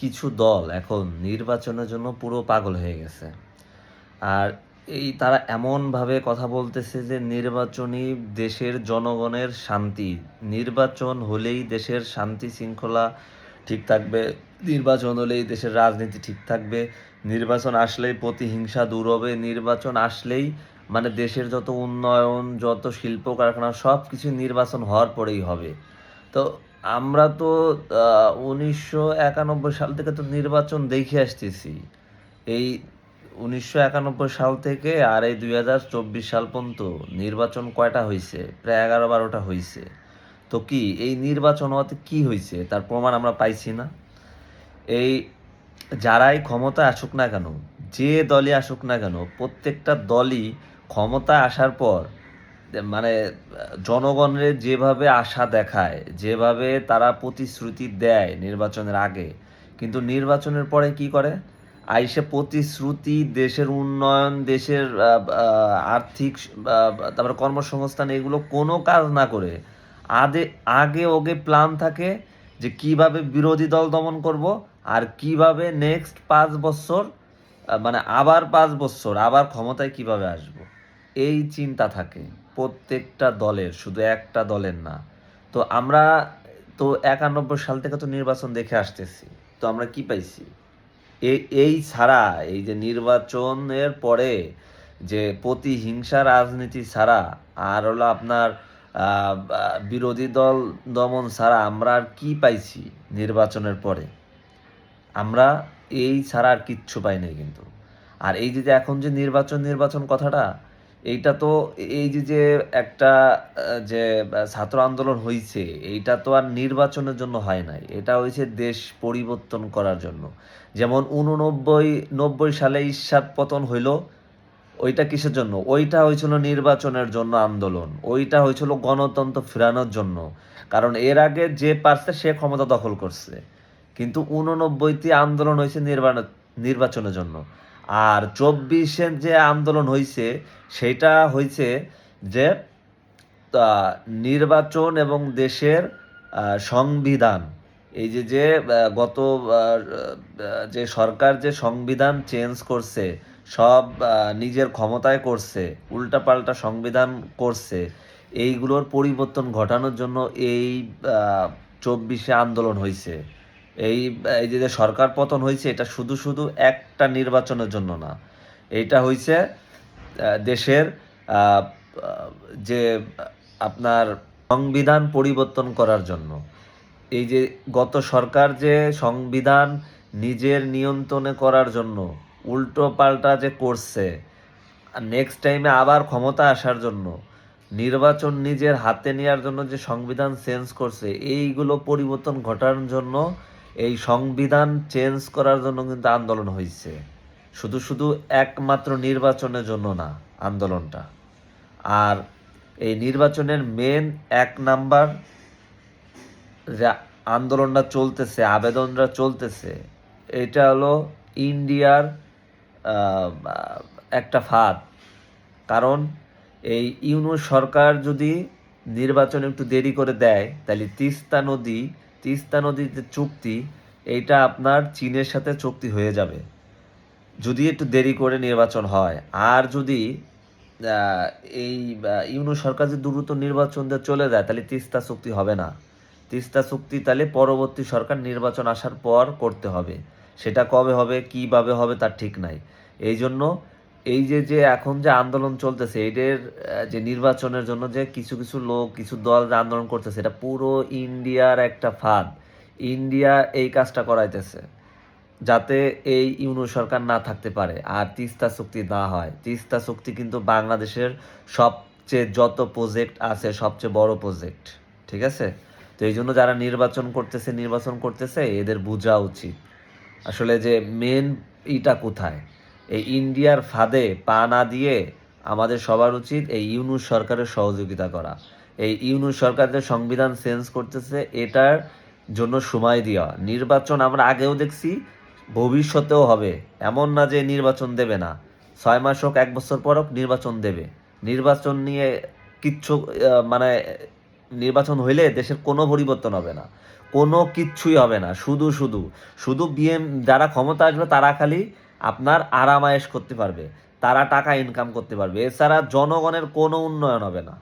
কিছু দল এখন নির্বাচনের জন্য পুরো পাগল হয়ে গেছে। আর এই তারা এমনভাবে কথা বলতেছে যে নির্বাচনই দেশের জনগণের শান্তি, নির্বাচন হলেই দেশের শান্তি শৃঙ্খলা ঠিক থাকবে, নির্বাচন হলেই দেশের রাজনীতি ঠিক থাকবে, নির্বাচন আসলেই প্রতিহিংসা দূর হবে, নির্বাচন আসলেই মানে দেশের যত উন্নয়ন, যত শিল্প কারখানা সব কিছু নির্বাচন হওয়ার পরেই হবে। তো আমরা তো উনিশশো একানব্বই সাল থেকে তো নির্বাচন দেখে আসতেছি। এই উনিশশো একানব্বই সাল থেকে আর এই দুই হাজার চব্বিশ সাল পর্যন্ত নির্বাচন কয়টা হয়েছে প্রায় এগারো বারোটা হয়েছে তো কি, এই নির্বাচন হওয়াতে কি হয়েছে তার প্রমাণ আমরা পাইছি না। এই যারাই ক্ষমতায় আসুক না কেন, যে দলই আসুক না কেন, প্রত্যেকটা দলই ক্ষমতা আসার পর মানে জনগণের যেভাবে আশা দেখায়, যেভাবে তারা প্রতিশ্রুতি দেয় নির্বাচনের আগে, কিন্তু নির্বাচনের পরে কি করে? আইসে প্রতিশ্রুতি দেশের উন্নয়ন, দেশের আর্থিক তারপরে কর্মসংস্থান, এগুলো কোনো কাজ না করে আদে, আগে ওগে প্ল্যান থাকে যে কীভাবে বিরোধী দল দমন করব আর কীভাবে নেক্সট পাঁচ বছর মানে আবার পাঁচ বছর, আবার ক্ষমতায় কীভাবে আসব। এই চিন্তা থাকে, প্রত্যেকটা দলের, শুধু একটা দলের না। তো আমরা তো একানব্বই সাল থেকে তো নির্বাচন দেখে আসতেছি, তো আমরা কি পাইছি? এই ছাড়া, এই যে নির্বাচনের পরে যে প্রতিহিংসা রাজনীতি ছাড়া, আর হলো আপনার বিরোধী দল দমন ছাড়া আমরা আর কি পাইছি নির্বাচনের পরে? আমরা এই ছাড়া আর কিচ্ছু পাই নাই কিন্তু। আর এই যে এখন যে নির্বাচন নির্বাচন কথাটা এইটা তো এই যে যে একটা যে ছাত্র আন্দোলন হয়েছে এইটা তো আর নির্বাচনের জন্য হয় নাই। এটা হয়েছে দেশ পরিবর্তন করার জন্য। যেমন উননব্বই নব্বই সালে ঈর্ষাদ পতন হইল, ওইটা কিসের জন্য? ওইটা হয়েছিল নির্বাচনের জন্য আন্দোলন। ওইটা হয়েছিল গণতন্ত্র ফেরানোর জন্য। কারণ এর আগে যে পারছে, সে ক্ষমতা দখল করছে। কিন্তু উননব্বইতে আন্দোলন হয়েছে নির্বাচন নির্বাচনের জন্য। আর চব্বিশে যে আন্দোলন হয়েছে সেটা হয়েছে যে নির্বাচন এবং দেশের সংবিধান। এই যে যে গত যে সরকার যে সংবিধান চেঞ্জ করছে, সব নিজের ক্ষমতায় করছে, উল্টাপাল্টা সংবিধান করছে, এইগুলোর পরিবর্তন ঘটানোর জন্য এই চব্বিশে আন্দোলন হয়েছে এই এই যে সরকার পতন হয়েছে, এটা শুধু শুধু একটা নির্বাচনের জন্য না। এইটা হয়েছে দেশের যে আপনার সংবিধান পরিবর্তন করার জন্য। এই যে গত সরকার যে সংবিধান নিজের নিয়ন্ত্রণে করার জন্য উল্টো পাল্টা যে করছে নেক্সট টাইমে আবার ক্ষমতা আসার জন্য, নির্বাচন নিজের হাতে নেওয়ার জন্য যে সংবিধান চেঞ্জ করছে, এইগুলো পরিবর্তন ঘটানোর জন্য এই সংবিধান চেঞ্জ করার জন্য কিন্তু আন্দোলন হয়েছে শুধু শুধু একমাত্র নির্বাচনের জন্য না, আন্দোলনটা। আর এই নির্বাচনের মেন এক নাম্বার যে আন্দোলনটা চলতেছে, আবেদনটা চলতেছে, এটা হলো ইন্ডিয়ার একটা ফাঁদ। কারণ এই ইউনুস সরকার যদি নির্বাচন একটু দেরি করে দেয়, তাহলে তিস্তা নদী তিস্তা নদীর যে চুক্তি এইটা আপনার চীনের সাথে চুক্তি হয়ে যাবে। যদি একটু দেরি করে নির্বাচন হয় আর যদি এই আহ, ইউনূস সরকার যদি দ্রুত নির্বাচন দিয়ে চলে যায় তাহলে তিস্তা চুক্তি হবে না। তিস্তা চুক্তি তাহলে পরবর্তী সরকার নির্বাচন আসার পর করতে হবে। সেটা কবে হবে কীভাবে হবে তার ঠিক নাই। এই জন্য এই যে যে এখন যে আন্দোলন চলতেছে, এদের যে নির্বাচনের জন্য যে কিছু কিছু লোক, কিছু দল যে আন্দোলন করতেছে, এটা পুরো ইন্ডিয়ার একটা ফাঁদ। ইন্ডিয়া এই কাজটা করাইতেছে, যাতে এই ইউনূস সরকার না থাকতে পারে আর তিস্তা চুক্তি না হয়। তিস্তা চুক্তি কিন্তু বাংলাদেশের সবচেয়ে যত প্রজেক্ট আছে, সবচেয়ে বড় প্রজেক্ট ঠিক আছে? তো এই জন্য যারা নির্বাচন করতেছে নির্বাচন করতেছে, এদের বোঝা উচিত। আসলে যে মেন ইটা কোথায়? এই ইন্ডিয়ার ফাঁদে পা না দিয়ে আমাদের সবার উচিত এই ইউনুস সরকারের সহযোগিতা করা। এই ইউনুস সরকার যে সংবিধান চেঞ্জ করতেছে, এটার জন্য সময় দেওয়া। নির্বাচন আমরা আগেও দেখছি, ভবিষ্যতেও হবে। এমন না যে নির্বাচন দেবে না। ছয় মাস হোক, এক বছর পর হোক, নির্বাচন দেবে। নির্বাচন নিয়ে কিচ্ছু মানে নির্বাচন হইলে দেশের কোনো পরিবর্তন হবে না। কোনো কিচ্ছুই হবে না। শুধু শুধু শুধু বিএম, যারা ক্ষমতা আসবে তারা খালি আপনার আরামায়েশ করতে পারবে, তারা টাকা ইনকাম করতে পারবে। এছাড়া জনগণের কোনো উন্নয়ন হবে না।